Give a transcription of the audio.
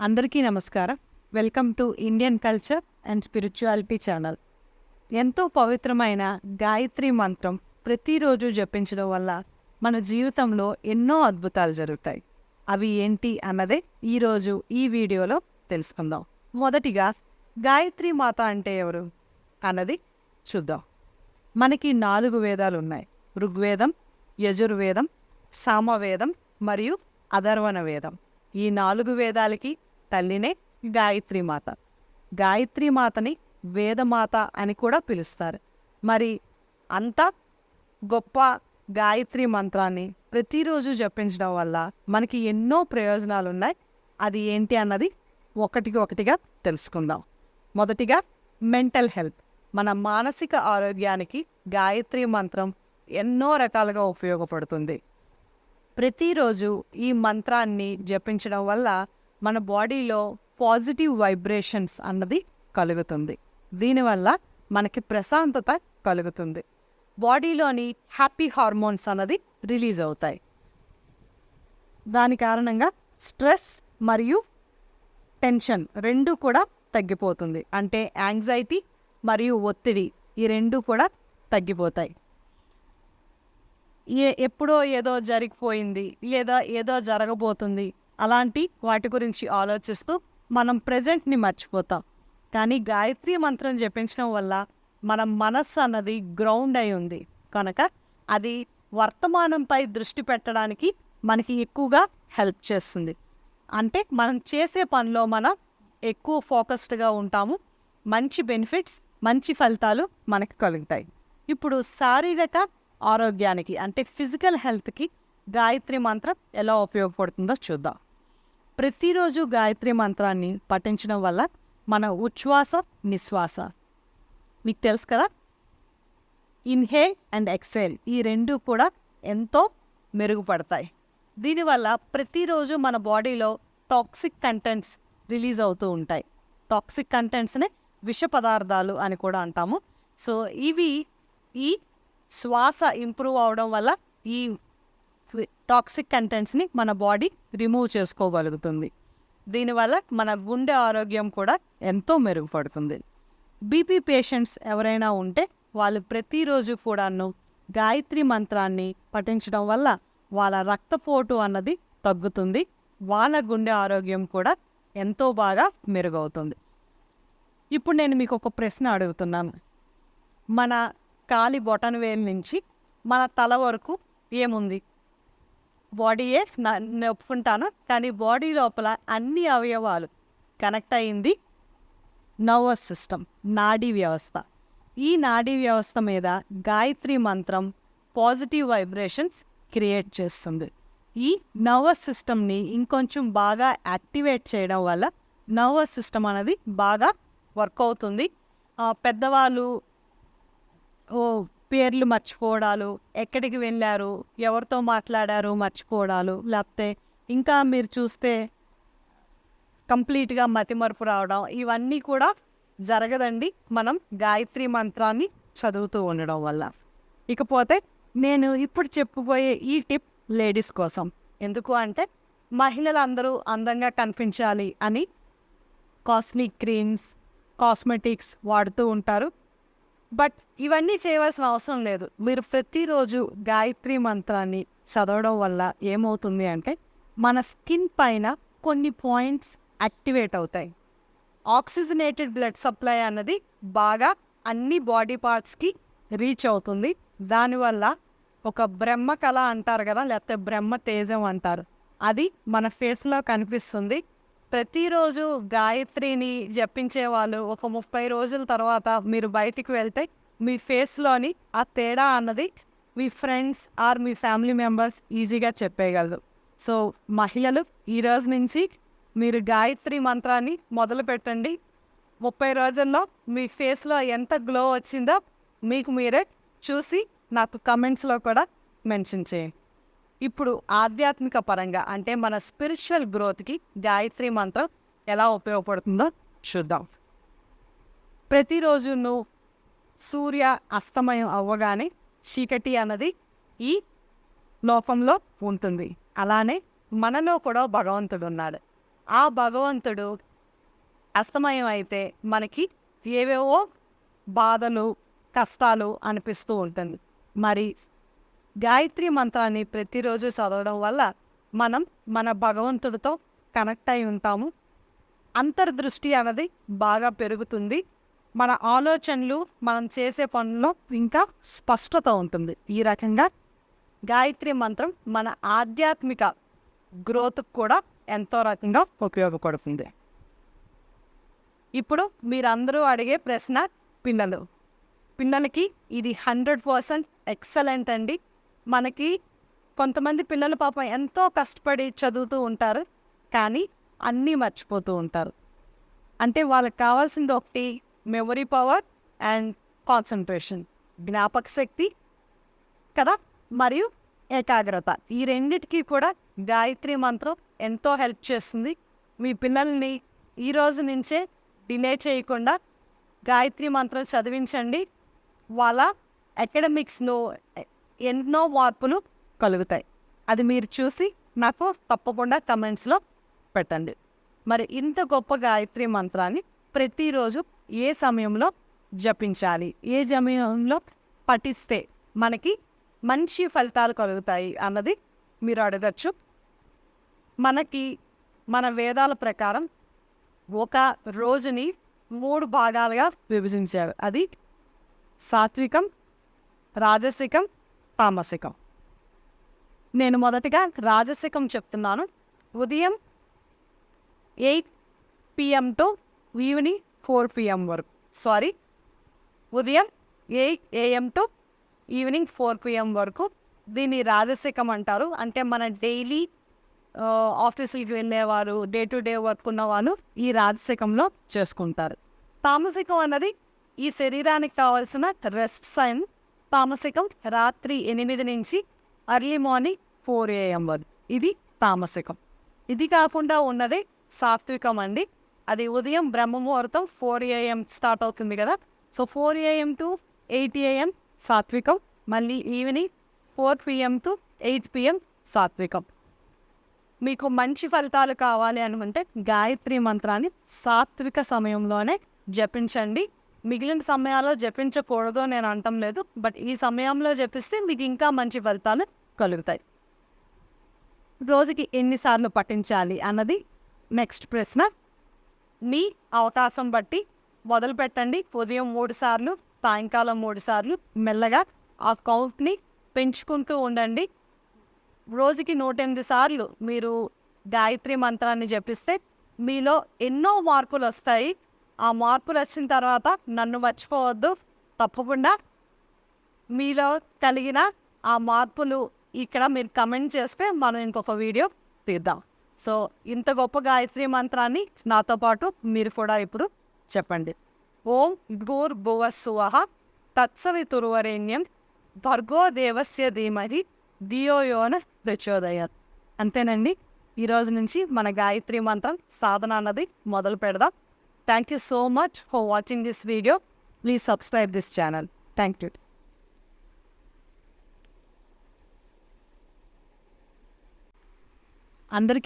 అందరికీ నమస్కారం. Welcome to Indian culture and spirituality channel. ఎంతో పవిత్రమైన గాయత్రి మంత్రం ప్రతిరోజు జపించడం వల్ల మన జీవితంలో ఎన్నో అద్భుతాలు జరుగుతాయి. అవి ఏంటి అన్నదే ఈరోజు ఈ వీడియోలో తెలుసుకుందాం. మొదటిగా గాయత్రి మాత అంటే ఎవరు అన్నది చూద్దాం. మనకి నాలుగు వేదాలు ఉన్నాయి. ఋగ్వేదం యజుర్వేదం సామవేదం మరియు అధర్వణ వేదం. ఈ నాలుగు వేదాలకి తల్లినే గాయత్రీమాత మాత. మాతని వేదమాత అని కూడా పిలుస్తారు. మరి అంత గొప్ప గాయత్రి మంత్రాన్ని ప్రతిరోజు జపించడం వల్ల మనకి ఎన్నో ప్రయోజనాలు ఉన్నాయి అది ఏంటి అన్నది ఒకటికి ఒకటిగా తెలుసుకుందాం. మొదటిగా మెంటల్ హెల్త్. మన మానసిక ఆరోగ్యానికి గాయత్రి మంత్రం ఎన్నో రకాలుగా ఉపయోగపడుతుంది. ప్రతిరోజు ఈ మంత్రాన్ని జపించడం వల్ల మన బాడీలో పాజిటివ్ వైబ్రేషన్స్ అన్నది కలుగుతుంది. దీనివల్ల మనకి ప్రశాంతత కలుగుతుంది. బాడీలోని హ్యాపీ హార్మోన్స్ అన్నది రిలీజ్ అవుతాయి. దాని కారణంగా స్ట్రెస్ మరియు టెన్షన్ రెండు కూడా తగ్గిపోతుంది. అంటే యాంగ్జైటీ మరియు ఒత్తిడి ఈ రెండు కూడా తగ్గిపోతాయి. ఏ ఎప్పుడో ఏదో జరిగిపోయింది లేదా ఏదో జరగబోతుంది అలాంటి వాటి గురించి ఆలోచిస్తూ మనం ప్రజెంట్ని మర్చిపోతాం. కానీ గాయత్రి మంత్రం జపించడం వల్ల మన మనస్సు అన్నది గ్రౌండ్ అయి ఉంది. కనుక అది వర్తమానంపై దృష్టి పెట్టడానికి మనకి ఎక్కువగా హెల్ప్ చేస్తుంది. అంటే మనం చేసే పనిలో మనం ఎక్కువ ఫోకస్డ్గా ఉంటాము. మంచి బెనిఫిట్స్ మంచి ఫలితాలు మనకు కలుగుతాయి. ఇప్పుడు శారీరక ఆరోగ్యానికి అంటే ఫిజికల్ హెల్త్కి గాయత్రి మంత్రం ఎలా ఉపయోగపడుతుందో చూద్దాం. ప్రతిరోజు గాయత్రి మంత్రాన్ని పఠించడం వల్ల మన ఉచ్ఛ్వాస నిశ్వాస. మీకు తెలుసు కదా? ఇన్హేల్ అండ్ ఎక్సేల్ ఈ రెండు కూడా ఎంతో మెరుగుపడతాయి. దీనివల్ల ప్రతిరోజు మన బాడీలో టాక్సిక్ కంటెంట్స్ రిలీజ్ అవుతూ ఉంటాయి. టాక్సిక్ కంటెంట్స్ని విష పదార్థాలు అని కూడా అంటాము. సో ఇవి ఈ శ్వాస ఇంప్రూవ్ అవడం వల్ల ఈ టాక్సిక్ కంటెంట్స్ని మన బాడీ రిమూవ్ చేసుకోగలుగుతుంది. దీనివల్ల మన గుండె ఆరోగ్యం కూడా ఎంతో మెరుగుపడుతుంది. బీపీ పేషెంట్స్ ఎవరైనా ఉంటే వాళ్ళు ప్రతిరోజు కూడాను గాయత్రి మంత్రాన్ని పఠించడం వల్ల వాళ్ళ రక్తపోటు అన్నది తగ్గుతుంది. వాళ్ళ గుండె ఆరోగ్యం కూడా ఎంతో బాగా మెరుగవుతుంది. ఇప్పుడు నేను మీకు ఒక ప్రశ్న అడుగుతున్నాను. మన కాలి బొటన్ వేలు నుంచి మన తల వరకు ఏముంది? బాడీయే నా- నేను ఒప్పుకుంటాను కానీ బాడీ లోపల అన్ని అవయవాలు కనెక్ట్ అయింది నర్వస్ సిస్టమ్ నాడీ వ్యవస్థ. ఈ నాడీ వ్యవస్థ మీద గాయత్రి మంత్రం పాజిటివ్ వైబ్రేషన్స్ క్రియేట్ చేస్తుంది. ఈ నర్వస్ సిస్టమ్ని ఇంకొంచెం బాగా యాక్టివేట్ చేయడం వల్ల నర్వస్ సిస్టమ్ అనేది బాగా వర్క్ అవుతుంది. ఆ, పెద్దవాళ్ళు ఓ పేర్లు మర్చిపోవడాలు ఎక్కడికి వెళ్ళారు ఎవరితో మాట్లాడారు మర్చిపోవడాలు లేకపోతే ఇంకా మీరు చూస్తే కంప్లీట్గా మతిమరుపు రావడం ఇవన్నీ కూడా జరగదండి. మనం గాయత్రి మంత్రాన్ని చదువుతూ ఉండడం వల్ల. ఇకపోతే నేను ఇప్పుడు చెప్పుపోయే ఈ టిప్ లేడీస్ కోసం. ఎందుకు అంటే మహిళలందరూ అందంగా కనిపించాలి అని కాస్మిక్ క్రీమ్స్ కాస్మెటిక్స్ వాడుతూ ఉంటారు. బట్ ఇవన్నీ చేయవలసిన అవసరం లేదు. మీరు ప్రతిరోజు గాయత్రి మంత్రాన్ని చదవడం వల్ల ఏమవుతుంది అంటే మన స్కిన్ పైన కొన్ని పాయింట్స్ యాక్టివేట్ అవుతాయి. ఆక్సిజనేటెడ్ బ్లడ్ సప్లై అన్నది బాగా అన్ని బాడీ పార్ట్స్కి రీచ్ అవుతుంది. దానివల్ల ఒక బ్రహ్మ కళ అంటారు కదా లేకపోతే బ్రహ్మ తేజం అంటారు. అది మన ఫేస్లో కనిపిస్తుంది. ప్రతిరోజు గాయత్రిని జపించే వాళ్ళు ఒక ముప్పై రోజుల తర్వాత మీరు బయటికి వెళ్తే మీ ఫేస్లోని ఆ తేడా అన్నది మీ ఫ్రెండ్స్ ఆర్ మీ ఫ్యామిలీ మెంబర్స్ ఈజీగా చెప్పేయగలరు. సో మహిళలు ఈ రోజు నుంచి మీరు గాయత్రి మంత్రాన్ని మొదలు పెట్టండి. ముప్పై రోజుల్లో మీ ఫేస్లో ఎంత గ్లో వచ్చిందో మీకు మీరే చూసి నాకు కమెంట్స్లో కూడా మెన్షన్ చేయండి. ఇప్పుడు ఆధ్యాత్మిక పరంగా అంటే మన స్పిరిచువల్ గ్రోత్కి గాయత్రి మంత్రం ఎలా ఉపయోగపడుతుందో చూద్దాం. ప్రతిరోజు నువ్వు సూర్య అస్తమయం అవ్వగానే చీకటి అన్నది ఈ లోకంలో ఉంటుంది. అలానే మనలో కూడా భగవంతుడు ఉన్నాడు. ఆ భగవంతుడు అస్తమయం అయితే మనకి ఏవేవో బాధలు కష్టాలు అనిపిస్తూ ఉంటుంది. మరి గాయత్రి మంత్రాన్ని ప్రతిరోజు చదవడం వల్ల మనం మన భగవంతుడితో కనెక్ట్ అయి ఉంటాము. అంతర్దృష్టి అన్నది బాగా పెరుగుతుంది. మన ఆలోచనలు మనం చేసే పనుల్లో ఇంకా స్పష్టత ఉంటుంది. ఈ రకంగా గాయత్రి మంత్రం మన ఆధ్యాత్మిక గ్రోత్కి కూడా ఎంతో రకంగా ఉపయోగపడుతుంది. ఇప్పుడు మీరందరూ అడిగే ప్రశ్న పిల్లలు. పిల్లలకి ఇది హండ్రెడ్ పర్సెంట్ ఎక్సలెంట్ అండి. మనకి కొంతమంది పిల్లలు పాపం ఎంతో కష్టపడి చదువుతూ ఉంటారు కానీ అన్నీ మర్చిపోతూ ఉంటారు. అంటే వాళ్ళకి కావాల్సింది ఒకటి మెమరీ పవర్ అండ్ కాన్సన్ట్రేషన్ జ్ఞాపక శక్తి కదా? మరియు ఏకాగ్రత. ఈ రెండిటికి కూడా గాయత్రి మంత్రం ఎంతో హెల్ప్ చేస్తుంది. మీ పిల్లల్ని ఈ రోజు నుంచే డిలే చేయకుండా గాయత్రి మంత్రం చదివించండి. వాళ్ళ అకాడమిక్స్లో ఎన్నో మార్పులు కలుగుతాయి. అది మీరు చూసి నాకు తప్పకుండా కమెంట్స్లో పెట్టండి. మరి ఇంత గొప్ప గాయత్రి మంత్రాన్ని ప్రతిరోజు ఏ సమయంలో జపించాలి? ఏ సమయంలో పఠిస్తే మనకి మంచి ఫలితాలు కలుగుతాయి అన్నది మీరు అడగచ్చు. మనకి మన వేదాల ప్రకారం ఒక రోజుని మూడు భాగాలుగా విభజించారు. అది సాత్వికం రాజసికం తామసికం. నేను మొదటిగా రాజసికం చెప్తున్నాను. ఉదయం eight PM to evening four PM వరకు. సారీ ఉదయం eight AM to evening four PM వరకు దీన్ని రాజసికం అంటారు. అంటే మన డైలీ ఆఫీసులకి వెళ్ళేవారు డే టు డే వర్క్ ఉన్నవారు ఈ రాజసికంలో చేసుకుంటారు. తామసికం అన్నది ఈ శరీరానికి కావాల్సిన రెస్ట్ సైన్ తామసికం రాత్రి ఎనిమిది నుంచి అర్లీ మార్నింగ్ ఫోర్ ఏఎం వరకు. ఇది తామసికం. ఇది కాకుండా ఉన్నది సాత్వికం అండి. అది ఉదయం బ్రహ్మముహూర్తం ఫోర్ ఏఎం స్టార్ట్ అవుతుంది కదా. So four AM to eight AM సాత్వికం. మళ్ళీ evening four PM to eight PM సాత్వికం. మీకు మంచి ఫలితాలు కావాలి అనుకుంటే గాయత్రి మంత్రాన్ని సాత్విక సమయంలోనే జపించండి. మిగిలిన సమయాల్లో జపించకూడదు అని నేను అనటం లేదు బట్ ఈ సమయంలో జపిస్తే మీకు ఇంకా మంచి ఫలితాలు కలుగుతాయి. రోజుకి ఎన్నిసార్లు పఠించాలి అన్నది నెక్స్ట్ ప్రశ్న. మీ అవకాశం బట్టి మొదలు పెట్టండి. ఉదయం మూడు సార్లు సాయంకాలం మూడు సార్లు మెల్లగా ఆ కౌంట్ని పెంచుకుంటూ ఉండండి. రోజుకి నూట ఎనిమిది సార్లు మీరు గాయత్రి మంత్రాన్ని జపిస్తే మీలో ఎన్నో మార్పులు వస్తాయి. ఆ మార్పులు వచ్చిన తర్వాత నన్ను మర్చిపోవద్దు. తప్పకుండా మీలో కలిగిన ఆ మార్పులు ఇక్కడ మీరు కమెంట్ చేస్తే మనం ఇంకొక వీడియో తీద్దాం. సో ఇంత గొప్ప గాయత్రి మంత్రాన్ని నాతో పాటు మీరు కూడా ఇప్పుడు చెప్పండి. ఓం భూర్ భువ సువహ తత్సవితుర్వరేణ్యం భర్గో దేవస్య ధీమహి దియోయోన ప్రచోదయత్. అంతేనండి. ఈరోజు నుంచి మన గాయత్రి మంత్రం సాధన అన్నది మొదలు పెడదాం. thank you so much for watching this video please subscribe this channel thank you అందరికీ